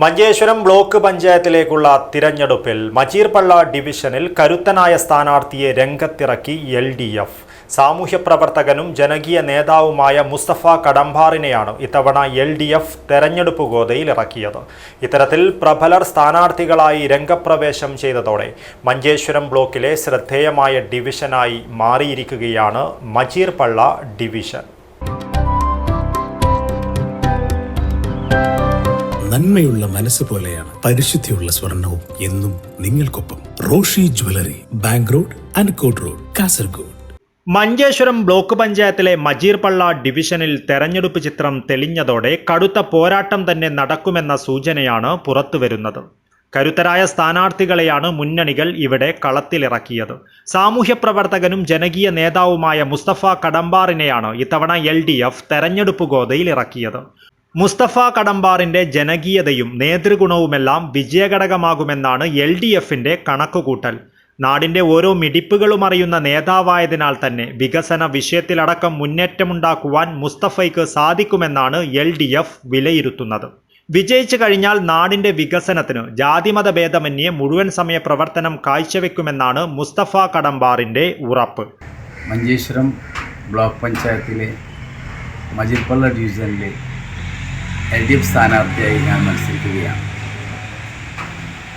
Manjeshwaram block പഞ്ചായത്തിലേക്കുള്ള തിരഞ്ഞെടുപ്പിൽ മജീർപള്ള ഡിവിഷനിൽ കരുത്തനായ സ്ഥാനാർത്ഥിയെ രംഗത്തിറക്കി എൽ ഡി എഫ്. സാമൂഹ്യ പ്രവർത്തകനും ജനകീയ നേതാവുമായ മുസ്തഫ കടമ്പാറിനെയാണ് ഇത്തവണ എൽ ഡി എഫ് തെരഞ്ഞെടുപ്പ് ഗോതയിൽ ഇറക്കിയത്. ഇത്തരത്തിൽ പ്രബലർ സ്ഥാനാർത്ഥികളായി രംഗപ്രവേശം ചെയ്തതോടെ മഞ്ചേശ്വരം ബ്ലോക്കിലെ ശ്രദ്ധേയമായ ഡിവിഷനായി മാറിയിരിക്കുകയാണ് മജീർപള്ള ഡിവിഷൻ. നന്മയുള്ള മനസ്സ് പോലെയാണ് പരിശുദ്ധിയുള്ള സ്വർണവും എന്നും നിങ്ങൾക്കൊപ്പം Roshi jewellery bank road Ankot road Kasaragod. Manjeshwaram block പഞ്ചായത്തിലെ മജീർപള്ള ഡിവിഷനിൽ തെരഞ്ഞെടുപ്പ് ചിത്രം തെളിഞ്ഞതോടെ കടുത്ത പോരാട്ടം തന്നെ നടക്കുമെന്ന സൂചനയാണ് പുറത്തുവരുന്നത് കരുത്തരായ സ്ഥാനാർത്ഥികളെയാണ് മുന്നണികൾ ഇവിടെ കളത്തിലിറക്കിയത്. സാമൂഹ്യ പ്രവർത്തകനും ജനകീയ നേതാവുമായ മുസ്തഫ കടമ്പാറിനെയാണ് ഇത്തവണ എൽ ഡി എഫ് തെരഞ്ഞെടുപ്പ് ഗോതയിൽ ഇറക്കിയത്. മുസ്തഫ കടമ്പാറിന്റെ ജനകീയതയും നേതൃഗുണവുമെല്ലാം വിജയഘടകമാകുമെന്നാണ് എൽ ഡി എഫിന്റെ കണക്കുകൂട്ടൽ. നാടിന്റെ ഓരോ മിടിപ്പുകളും അറിയുന്ന നേതാവായതിനാൽ തന്നെ വികസന വിഷയത്തിലടക്കം മുന്നേറ്റമുണ്ടാക്കുവാൻ മുസ്തഫയ്ക്ക് സാധിക്കുമെന്നാണ് എൽ ഡി എഫ് വിലയിരുത്തുന്നത്. വിജയിച്ചു കഴിഞ്ഞാൽ നാടിന്റെ വികസനത്തിന് ജാതിമത ഭേദമന്യേ മുഴുവൻ സമയ പ്രവർത്തനം കാഴ്ചവെക്കുമെന്നാണ് മുസ്തഫ കടമ്പാറിന്റെ ഉറപ്പ്. മഞ്ചേശ്വരം ബ്ലോക്ക് പഞ്ചായത്തിലെ മജിൽപ്പള്ള ഡിവിഷനിലെ എൽ ഡി എഫ് സ്ഥാനാർത്ഥിയായി ഞാൻ മത്സരിക്കുകയാണ്.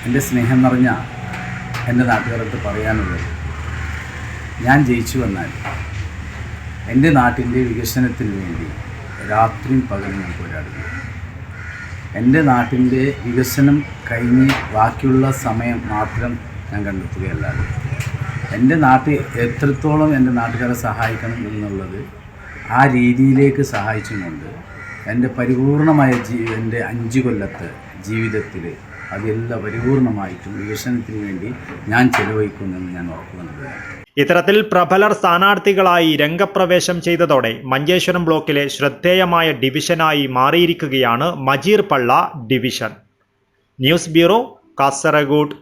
എന്റെ സ്നേഹം നിറഞ്ഞ എന്റെ നാട്ടുകാരത്ത് പറയാനുള്ളത് ഞാൻ ജയിച്ചു വന്നാൽ എന്റെ നാട്ടിന്റെ വികസനത്തിന് വേണ്ടി രാത്രിയും പകലും ഞാൻ പോരാടുന്നു. എന്റെ നാട്ടിന്റെ വികസനം കഴിഞ്ഞ് ബാക്കിയുള്ള സമയം മാത്രം ഞാൻ കണ്ടെത്തുകയല്ലാതെ എന്റെ നാട്ടിൽ എത്രത്തോളം എന്റെ നാട്ടുകാരെ സഹായിക്കണം എന്നുള്ളത് ആ രീതിയിലേക്ക് സഹായിച്ചുകൊണ്ട് എന്റെ പരിപൂർണമായ ജീ എന്റെ അഞ്ച് കൊല്ലത്തെ ജീവിതത്തിൽ അതെല്ലാം പരിപൂർണമായിട്ടും വികസനത്തിന് വേണ്ടി ഞാൻ ചെലവഴിക്കുമെന്ന് ഞാൻ ഉറപ്പു ഇത്തരത്തിൽ പ്രബലർ സ്ഥാനാർത്ഥികളായി രംഗപ്രവേശം ചെയ്തതോടെ മഞ്ചേശ്വരം ബ്ലോക്കിലെ ശ്രദ്ധേയമായ ഡിവിഷനായി മാറിയിരിക്കുകയാണ് മജീർ പള്ള ഡിവിഷൻ. News bureau Kasaragod.